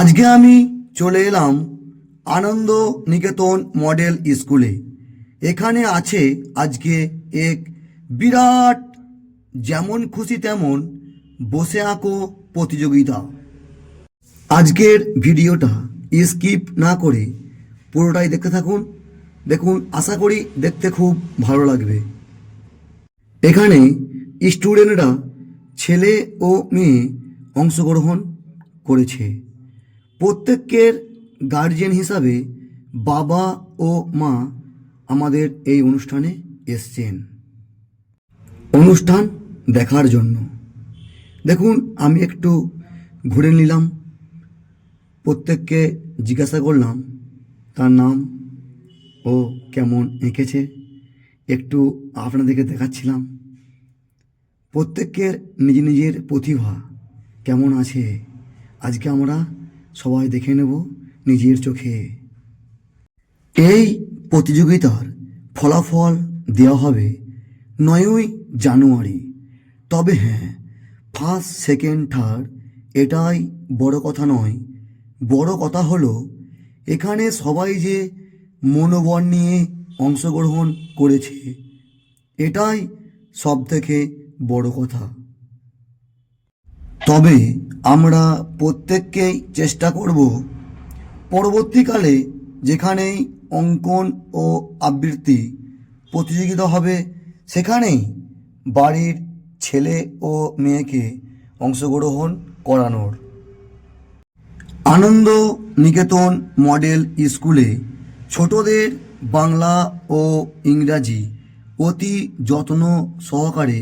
আজকে আমি চলে এলাম আনন্দ নিকেতন মডেল স্কুলে। এখানে আছে আজকে এক বিরাট, যেমন খুশি তেমন বসে আঁকো প্রতিযোগিতা। আজকের ভিডিওটা স্কিপ না করে পুরোটাই দেখতে থাকুন। দেখুন, আশা করি দেখতে খুব ভালো লাগবে। এখানে স্টুডেন্টরা ছেলে ও মেয়ে অংশগ্রহণ করেছে। প্রত্যেকের গার্জিয়ান হিসাবে বাবা ও মা আমাদের এই অনুষ্ঠানে এসছেন। অনুষ্ঠান দেখার জন্য। দেখুন, আমি একটু ঘুরে নিলাম। প্রত্যেককে জিজ্ঞাসা করলাম, তার নাম ও কেমন এঁকেছে? একটু আপনাদেরকে দেখাচ্ছিলাম। প্রত্যেকের নিজ নিজের প্রতিভা কেমন আছে? আজকে আমরা সবাই দেখে নেব নিজের চোখে। এই প্রতিযোগিতার ফলাফল দেওয়া হবে নয়ই জানুয়ারি। তবে হ্যাঁ ফার্স্ট সেকেন্ড থার্ড এটাই বড় কথা নয়। বড় কথা হলো, এখানে সবাই যে মনোবল নিয়ে অংশগ্রহণ করেছে, এটাই সব থেকে বড় কথা। তবে আমরা প্রত্যেককেই চেষ্টা করব পরবর্তীকালে যেখানেই অঙ্কন ও আবৃত্তি প্রতিযোগিতা হবে, সেখানেই বাড়ির ছেলে ও মেয়েকে অংশগ্রহণ করানোর। আনন্দ নিকেতন মডেল স্কুলে ছোটদের বাংলা ও ইংরাজি অতি যত্ন সহকারে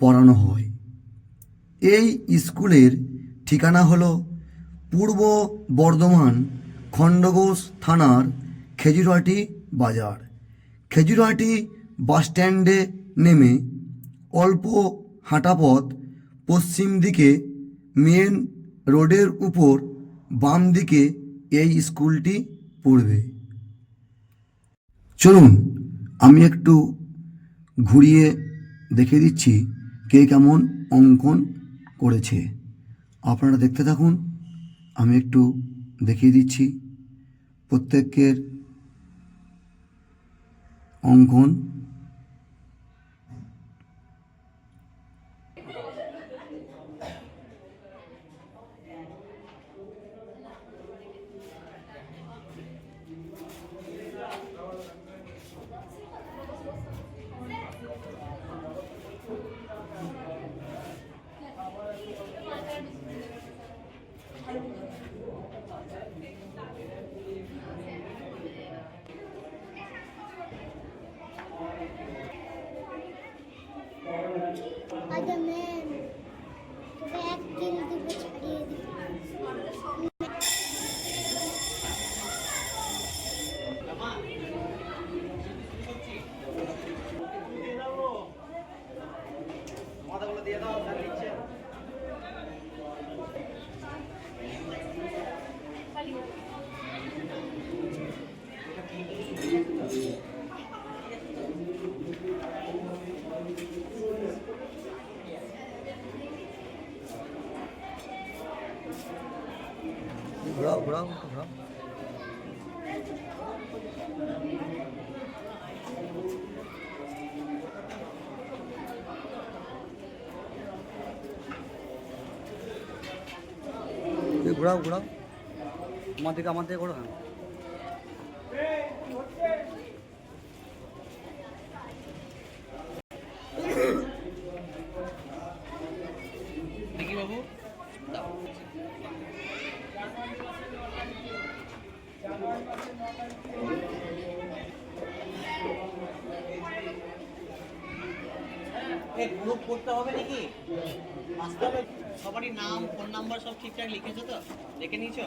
পড়ানো হয়। এই স্কুলের ঠিকানা হলো পূর্ব বর্ধমান খণ্ডঘোষ থানার খেজুরহাটি বাজার। খেজুরহাটি বাসস্ট্যান্ডে নেমে অল্প হাঁটাপথ পশ্চিম দিকে মেন রোডের উপর বাম দিকে এই স্কুলটি পড়বে। চলুন, আমি একটু ঘুরিয়ে দেখে দিচ্ছি কে কেমন অঙ্কন করেছে। আপনারা দেখতে থাকুন আমি একটু দেখিয়ে দিচ্ছি। প্রত্যেকের অঙ্কন ঘোরাও ঘোরাও ঘোরাও ঘোরাও ঘোরাও আমার দিকে আমার দিকে ঘোরো গ্রুপ করতে হবে নাকি? আসতে সবারই নাম ফোন নাম্বার সব ঠিকঠাক লিখেছো তো? দেখে নিয়েছো?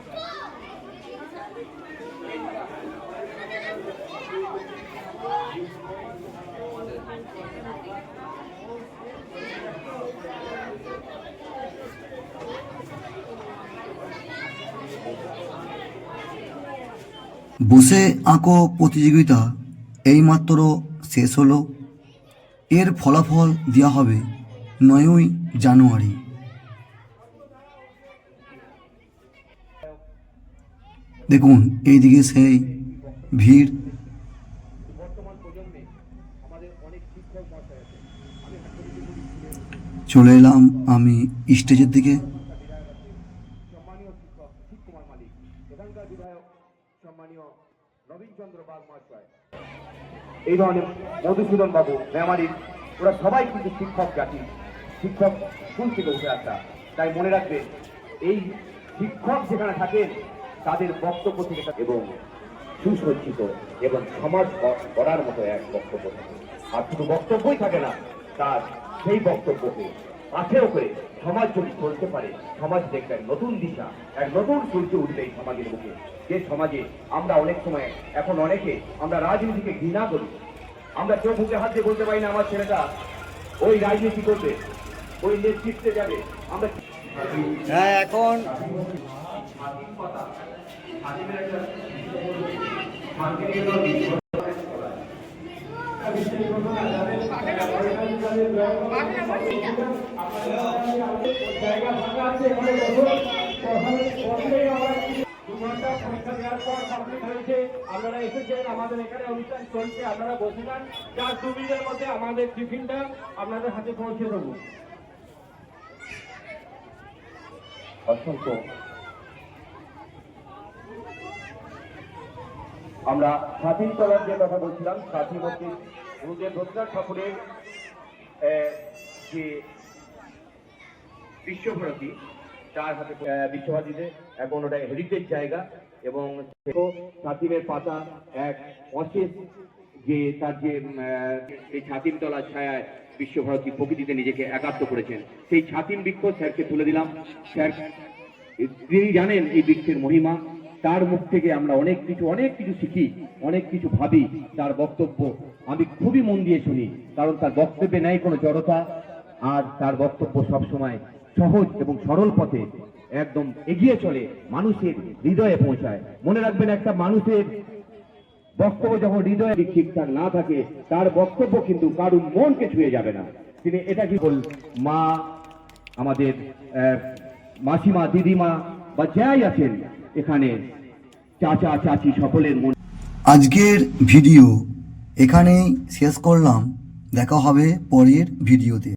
বসে আঁকো প্রতিযোগিতা এইমাত্র শেষ হলো। এর ফলাফল দেওয়া হবে নয়ই জানুয়ারি। দেখুন, এইদিকে সেই ভিড়। চলে এলাম আমি স্টেজের দিকে সম্মানীয় শিক্ষক শিব কুমার মালিক এখানকার বিধায়ক সম্মানীয় নবীন চন্দ্র এই ধরনের মধুসূদন বাবু, মেমারি, ওরা সবাই কিন্তু শিক্ষক জাতি, শিক্ষক স্কুল থেকে উঠে আসা। তাই মনে রাখবে, এই শিক্ষক যেখানে থাকেন, তাদের বক্তব্য থেকে এবং সুসজ্জিত এবং সমাজ গড়ার মতো এক বক্তব্য থাকে। আর শুধু বক্তব্যই থাকে না, তার সেই বক্তব্যকে পাশেও করে সমাজ যদি চলতে পারে। সমাজ দেখবে এক নতুন দিশা এক নতুন সূর্য উঠবে এই সমাজের মুখে যে সমাজে আমরা অনেক সময় এখন অনেকে আমরা রাজনীতিকে ঘৃণা করি। আমরা কেউ মুখে হাত দিয়ে বলতে পারি না আমার ছেলেটা ওই রাজনীতি করবে ওই নেতৃত্বে যাবে। আমরা হ্যাঁ এখন জায়গা আপনারা আমাদের এখানে অনুষ্ঠান চলছে আপনারা মধ্যে আমাদের টিফিনটা আপনাদের হাতে পৌঁছে দেবো অসংখ্য। আমরা স্বাধীন তলার যে কথা বলছিলাম স্বাধীন গুরুদেব রবীন্দ্রনাথ ঠাকুরের যে বিশ্বভারতী, তার হাতে বিশ্বভারতীতে এখন ওটা হেরিটেজ জায়গা এবং পাতা এক অশেষ যে তার যে এই ছাতিম তলার ছায়ায় বিশ্বভারতী প্রকৃতিতে নিজেকে একাত্ম করেছেন। সেই ছাতিম বৃক্ষ স্যারকে তুলে দিলাম। স্যার, তিনি জানেন এই বৃক্ষের মহিমা। তার মুখ থেকে আমরা অনেক কিছু অনেক কিছু শিখি, অনেক কিছু ভাবি, তার বক্তব্য আমি খুবই মন দিয়ে শুনি, কারণ তার বক্তব্যে নেই কোনো জড়তা, আর তার বক্তব্য সবসময় সহজ এবং সরল পথে একদম এগিয়ে চলে, মানুষের হৃদয়ে পৌঁছায়। মনে রাখবেন, একটা মানুষের বক্তব্য যখন হৃদয়ে ঠিকঠাক না থাকে, তার বক্তব্য কিন্তু কারুর মনকে ছুঁয়ে যাবে না। তিনি এটা কি বল, মা, আমাদের মাসিমা, দিদিমা, বা যাই আছেন এখানে চাচা চাচি সকলের মনে আজকের ভিডিও এখানেই শেষ করলাম। দেখা হবে পরের ভিডিওতে।